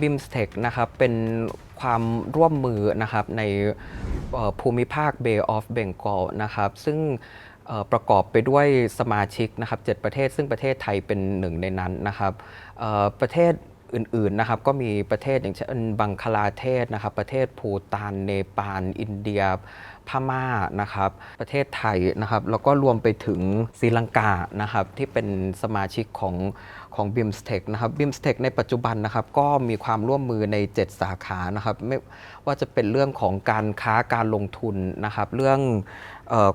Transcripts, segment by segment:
BIMSTEC นะครับเป็นความร่วมมือนะครับในภูมิภาค Bay of Bengal นะครับซึ่งประกอบไปด้วยสมาชิกนะครับ7ประเทศ ซึ่งประเทศไทยเป็นหนึ่งในนั้นนะครับประเทศ อื่นๆนะครับก็มีประเทศอย่างเช่นบังคลาเทศนะครับ ประเทศภูตานเนปาลอินเดียพม่านะครับประเทศไทยนะครับแล้วก็รวมไปถึงศรีลังกานะครับที่เป็นสมาชิกของของ BIMSTEC นะครับ BIMSTEC ในปัจจุบันนะครับก็มีความร่วมมือใน 7 สาขานะครับไม่ว่าจะเป็นเรื่องของการค้าการลงทุนนะครับเรื่อง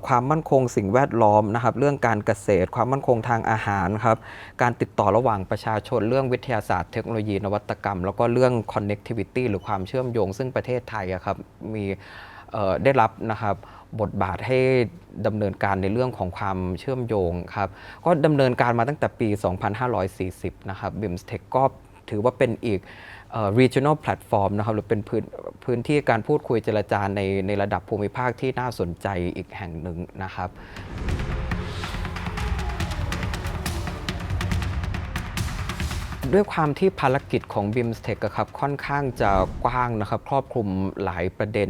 ความมั่นคงสิ่งแวดล้อมนะครับ เรื่องการเกษตร ความมั่นคงทางอาหารครับการติดต่อระหว่างประชาชน เรื่องวิทยาศาสตร์เทคโนโลยีนวัตกรรม แล้วก็เรื่อง connectivity หรือความเชื่อมโยง ซึ่งประเทศไทยครับมีได้รับนะครับบทบาทให้ดำเนินการในเรื่องของความเชื่อมโยงครับก็ดำเนินการมาตั้งแต่ปี 2540 นะครับ BIMSTEC ก็ถือว่าเป็นอีก regional platform นะครับหรือเป็นพื้นพื้นที่การพูดคุยเจรจาในในระดับภูมิภาคที่น่าสนใจอีกแห่งหนึ่งนะครับด้วยความที่ภารกิจของ BIMSTEC อะครับค่อนข้างจะกว้างนะครับ ครอบคลุมหลายประเด็น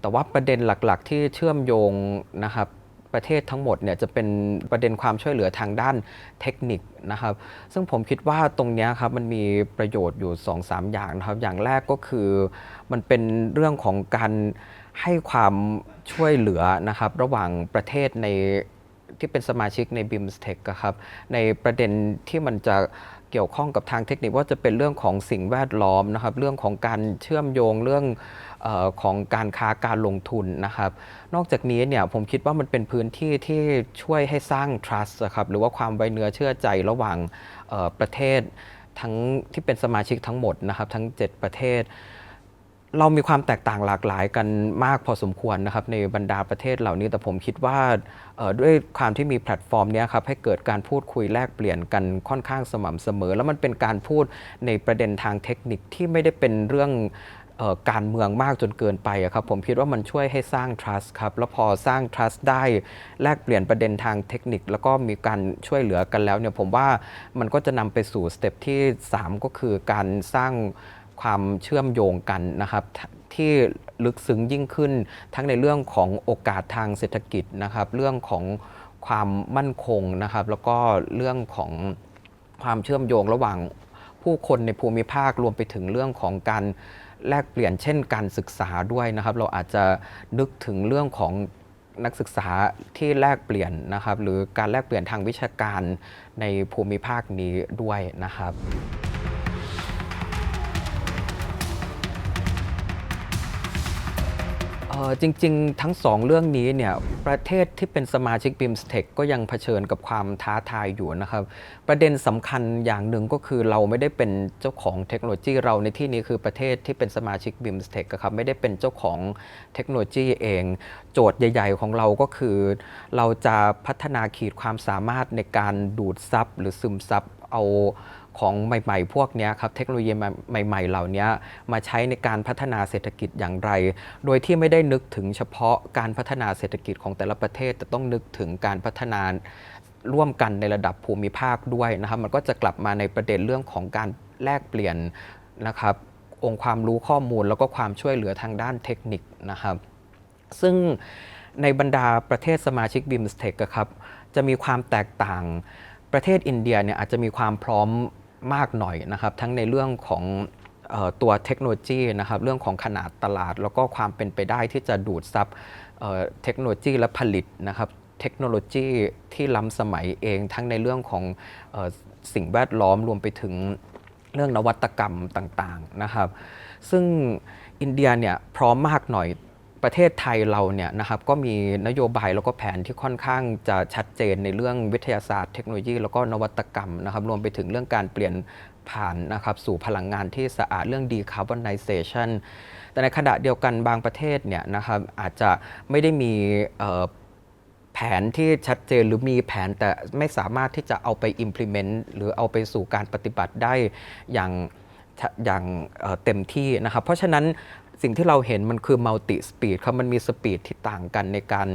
แต่ว่าประเด็นหลักๆ ที่เชื่อมโยงนะครับ ประเทศทั้งหมดเนี่ยจะเป็นประเด็นความช่วยเหลือทางด้านเทคนิคนะครับ ซึ่งผมคิดว่าตรงนี้ครับมันมีประโยชน์อยู่2-3อย่างนะครับ อย่างแรกก็คือมันเป็นเรื่องของการให้ความช่วยเหลือนะครับ ระหว่างประเทศใน ที่เป็นสมาชิกใน BIMSTEC อะครับในประเด็นที่มันจะเกี่ยวข้องกับทางเทคนิคว่าจะเป็นเรื่องของสิ่งแวดล้อมนะครับ เรื่องของการเชื่อมโยงเรื่องออของการค้าการลงทุนนะครับ นอกจากนี้เนี่ยผมคิดว่ามันเป็นพื้นที่ที่ช่วยให้สร้าง trust ครับหรือว่าความไว้เนื้อเชื่อใจระหว่างประเทศทั้งที่เป็นสมาชิกทั้งหมดนะครับ ทั้ง 7 ประเทศ เรามีความแตกต่างหลากหลายกันมากพอสมควรนะครับในบรรดาประเทศเหล่านี้แต่ผมคิดว่าด้วยความที่มีแพลตฟอร์มนี้ครับให้เกิดการพูดคุยแลกเปลี่ยนกันค่อนข้างสม่ำเสมอ แล้วมันเป็นการพูดในประเด็นทางเทคนิคที่ไม่ได้เป็นเรื่องการเมืองมากจนเกินไปครับผมคิดว่ามันช่วยให้สร้าง trust ครับแล้วพอสร้าง trust ได้แลกเปลี่ยนประเด็นทางเทคนิค แล้วก็มีการช่วยเหลือกันแล้วเนี่ยผมว่ามันก็จะนำไปสู่สเต็ปที่ 3 ก็คือการสร้าง ความเชื่อมโยงกันนะครับที่ลึกซึ้งยิ่งขึ้น ทั้งในเรื่องของโอกาสทางเศรษฐกิจนะครับ เรื่องของความมั่นคงนะครับ แล้วก็เรื่องของความเชื่อมโยงระหว่างผู้คนในภูมิภาครวมไปถึงเรื่องของการแลกเปลี่ยนเช่นการศึกษาด้วยนะครับ เราอาจจะนึกถึงเรื่องของนักศึกษาที่แลกเปลี่ยนนะครับ หรือการแลกเปลี่ยนทางวิชาการในภูมิภาคนี้ด้วยนะครับ จริง ๆ ทั้งสองเรื่องนี้เนี่ยประเทศที่เป็นสมาชิก BIMSTEC ก็ยังเผชิญกับความท้าทายอยู่นะครับ ประเด็นสำคัญอย่างหนึ่งก็คือเราไม่ได้เป็นเจ้าของเทคโนโลยีเราในที่นี้คือประเทศที่เป็นสมาชิก BIMSTEC อะครับไม่ได้เป็นเจ้าของเทคโนโลยีเอง โจทย์ใหญ่ ๆ ของเราก็คือ เราจะพัฒนาขีดความสามารถในการดูดซับหรือซึมซับเอา ของใหม่ ๆ พวกนี้ครับเทคโนโลยีใหม่ ๆ เหล่านี้มาใช้ในการพัฒนาเศรษฐกิจอย่างไร โดยที่ไม่ได้นึกถึงเฉพาะการพัฒนาเศรษฐกิจของแต่ละประเทศ แต่ต้องนึกถึงการพัฒนาร่วมกันในระดับภูมิภาคด้วยนะครับมันก็จะกลับมาในประเด็นเรื่องของการแลกเปลี่ยนนะครับองค์ความรู้ข้อมูลแล้วก็ความช่วยเหลือทางด้านเทคนิคนะครับ ซึ่งในบรรดาประเทศสมาชิก BIMSTEC อะครับจะมีความแตกต่างประเทศอินเดียเนี่ยอาจจะมีความพร้อม มากหน่อยนะครับ ทั้งในเรื่องของออตัวเทคโนโลยีนะครับ เรื่องของขนาดตลาด แล้วก็ความเป็นไปได้ที่จะดูดซับเเทคโนโลยีและผลิตนะครับ เทคโนโลยีที่ล้ำสมัยเองทั้งในเรื่องของออสิ่งแวดล้อมรวมไปถึงเรื่องนวัตกรรมต่างๆนะครับ ซึ่งอินเดียเนี่ยพร้อมมากหน่อย ประเทศไทยเราเนี่ยนะครับก็มีนโยบายแล้วก็แผนที่ค่อนข้างจะชัดเจนในเรื่องวิทยาศาสตร์เทคโนโลยี แล้วก็นวัตกรรมนะครับรวมไปถึงเรื่องการเปลี่ยนผ่านนะครับสู่พลังงานที่สะอาดเรื่อง decarbonization แต่ในขณะเดียวกันบางประเทศเนี่ยนะครับอาจจะไม่ได้มีแผนที่ชัดเจนหรือมีแผนแต่ไม่สามารถที่จะเอาไป implement หรือเอาไปสู่การปฏิบัติได้อย่างอย่างเเต็มที่นะครับ เพราะฉะนั้น สิ่งที่เราเห็นมันคือ multi speed ครับมันมีสปีดที่ต่างกันในการ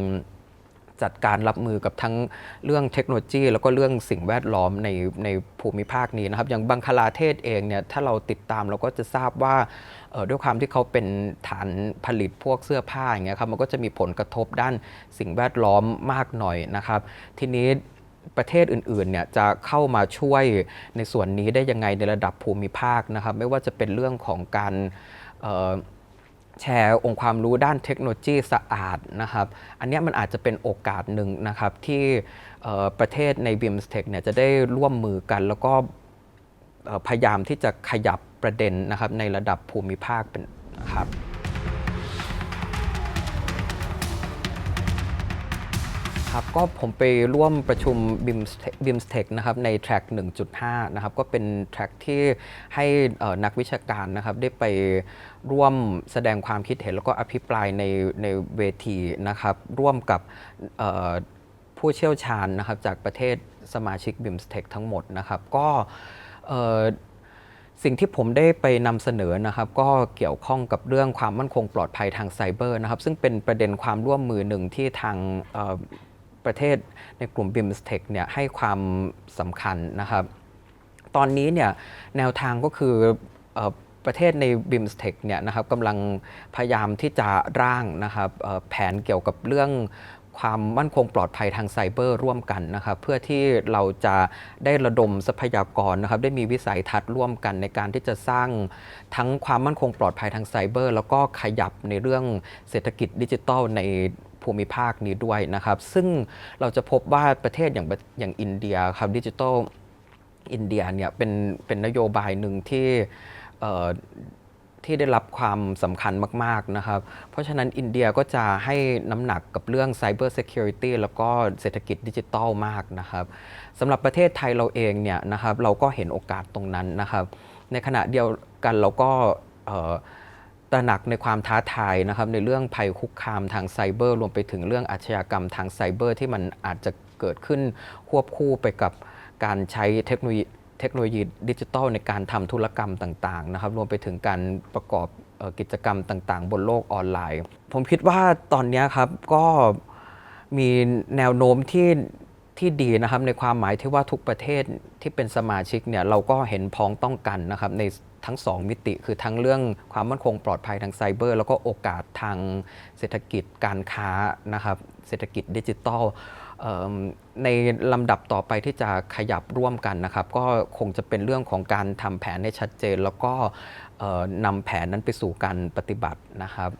จัดการรับมือกับทั้งเรื่องเทคโนโลยี แล้วก็เรื่องสิ่งแวดล้อมในในภูมิภาคนี้นะครับ อย่างบังคลาเทศเองเนี่ยถ้าเราติดตามเราก็จะทราบว่าด้วยความที่เขาเป็นฐานผลิตพวกเสื้อผ้าอย่างเงี้ยครับมันก็จะมีผลกระทบด้านสิ่งแวดล้อมมากหน่อยนะครับ ทีนี้ประเทศอื่นๆเนี่ยจะเข้ามาช่วยในส่วนนี้ได้ยังไงในระดับภูมิภาคนะครับ ไม่ว่าจะเป็นเรื่องของการ แชร์องค์ความรู้ด้านเทคโนโลยีสะอาดนะครับ อันนี้มันอาจจะเป็นโอกาสหนึ่งนะครับที่ประเทศใน BIMSTEC เนี่ยจะได้ร่วมมือกัน แล้วก็พยายามที่จะขยับประเด็นนะครับในระดับภูมิภาคเป็นนะครับ ครับก็ผมไปร่วมประชุม BIMSTEC นะครับในแทร็ก1.5 นะครับก็เป็นแทร็กที่ให้นักวิชาการนะครับได้ไปร่วมแสดงความคิดเห็นแล้วก็อภิปรายในในเวทีนะครับร่วมกับผู้เชี่ยวชาญนะครับจากประเทศสมาชิก BIMSTEC ทั้งหมดนะครับก็สิ่งที่ผมได้ไปนำเสนอนะครับ ก็เกี่ยวข้องกับเรื่องความมั่นคงปลอดภัยทางไซเบอร์นะครับ ซึ่งเป็นประเด็นความร่วมมือหนึ่งที่ทาง ประเทศในกลุ่ม BIMSTEC เนี่ยให้ความสำคัญนะครับ ตอนนี้เนี่ยแนวทางก็คืออประเทศใน BIMSTEC เนี่ยนะครับกำลังพยายามที่จะร่างนะครับแผนเกี่ยวกับเรื่องความมั่นคงปลอดภัยทางไซเบอร์ร่วมกันนะครับเพื่อที่เราจะได้ระดมทรัพยากรนะครับได้มีวิสัยทัศน์ร่วมกันในการที่จะสร้างทั้งความมั่นคงปลอดภัยทางไซเบอร์ แล้วก็ขยับในเรื่องเศรษฐกิจดิจิทัลใน ภูมิภาคนี้ด้วยนะครับ ซึ่งเราจะพบว่าประเทศอย่างอย่างอินเดียครับดิจิทัลอินเดียเนี่ยเป็นเป็นนโยบายหนึ่งที่ที่ได้รับความสำคัญมาก ๆ นะครับ เพราะฉะนั้นอินเดียก็จะให้น้ำหนักกับเรื่อง Cyber Security แล้วก็เศรษฐกิจดิจิทัลมากนะครับสำหรับประเทศไทยเราเองเนี่ยนะครับเราก็เห็นโอกาสตรงนั้นนะครับ ในขณะเดียวกันเราก็ ระหนักในความท้าทายนะครับในเรื่องภัยคุกคามทางไซเบอร์รวมไปถึงเรื่องอาชญากรรมทางไซเบอร์ที่มันอาจจะเกิดขึ้นควบคู่ไปกับการใช้เทคโนโลยีเทคโนโลยีดิจิทัลในการทำธุรกรรมต่างๆนะครับรวมไปถึงการประกอบกิจกรรมต่างๆ บนโลกออนไลน์ ผมคิดว่าตอนนี้ครับก็มีแนวโน้มที่ที่ดีนะครับในความหมายที่ว่าทุกประเทศที่เป็นสมาชิกเนี่ยเราก็เห็นพ้องต้องกันนะครับใน ทั้งสองมิติ คือทั้งเรื่องความมั่นคงปลอดภัยทางไซเบอร์ แล้วก็โอกาสทางเศรษฐกิจการค้านะครับเศรษฐกิจดิจิทัลในลำดับต่อไปที่จะขยับร่วมกันนะครับ ก็คงจะเป็นเรื่องของการทำแผนให้ชัดเจน แล้วก็นำแผนนั้นไปสู่การปฏิบัตินะครับ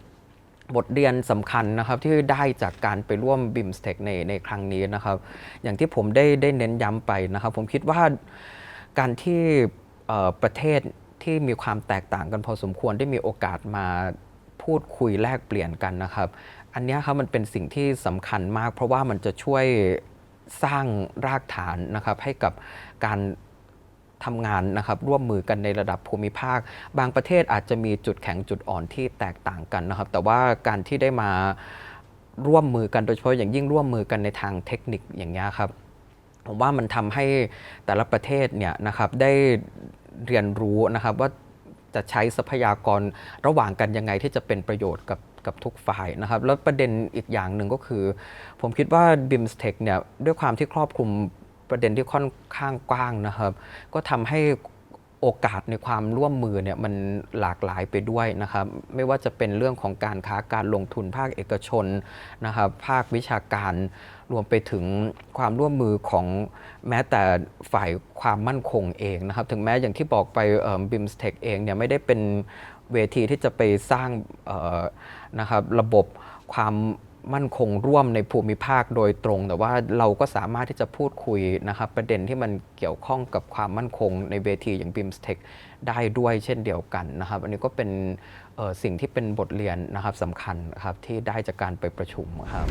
บทเรียนสำคัญนะครับที่ได้จากการไปร่วม BIMSTEC ในในครั้งนี้นะครับ อย่างที่ผมได้ได้เน้นย้ำไปนะครับ ผมคิดว่าการที่ประเทศ ที่มีความแตกต่างกันพอสมควรได้มีโอกาสมาพูดคุยแลกเปลี่ยนกันนะครับ อันนี้ครับมันเป็นสิ่งที่สำคัญมาก เพราะว่ามันจะช่วยสร้างรากฐานนะครับให้กับการทำงานนะครับร่วมมือกันในระดับภูมิภาค บางประเทศอาจจะมีจุดแข็งจุดอ่อนที่แตกต่างกันนะครับ แต่ว่าการที่ได้มาร่วมมือกันโดยเฉพาะอย่างยิ่งร่วมมือกันในทางเทคนิคอย่างนี้ครับผมว่ามันทำให้แต่ละประเทศเนี่ยนะครับได้ เรียนรู้นะครับว่าจะใช้ทรัพยากรระหว่างกันยังไงที่จะเป็นประโยชน์กับกับทุกฝ่ายนะครับ แล้วประเด็นอีกอย่างหนึ่งก็คือ ผมคิดว่า BIMSTEC เนี่ยด้วยความที่ครอบคลุมประเด็นที่ค่อนข้างกว้างนะครับ ก็ทำให้ โอกาสในความร่วมมือเนี่ยมันหลากหลายไปด้วยนะครับไม่ว่าจะเป็นเรื่องของการค้าการลงทุนภาคเอกชนนะครับภาควิชาการรวมไปถึงความร่วมมือของแม้แต่ฝ่ายความมั่นคงเองนะครับถึงแม้อย่างที่บอกไปบิมสเทคเองเนี่ยไม่ได้เป็นเวทีที่จะไปสร้างนะครับระบบความ มั่นคงร่วมในภูมิภาคโดยตรง แต่ว่าเราก็สามารถที่จะพูดคุยนะครับประเด็นที่มันเกี่ยวข้องกับความมั่นคงในเวทีอย่าง BIMSTEC ได้ด้วยเช่นเดียวกันนะครับ อันนี้ก็เป็นสิ่งที่เป็นบทเรียนนะครับสำคัญครับที่ได้จากการไปประชุมครับ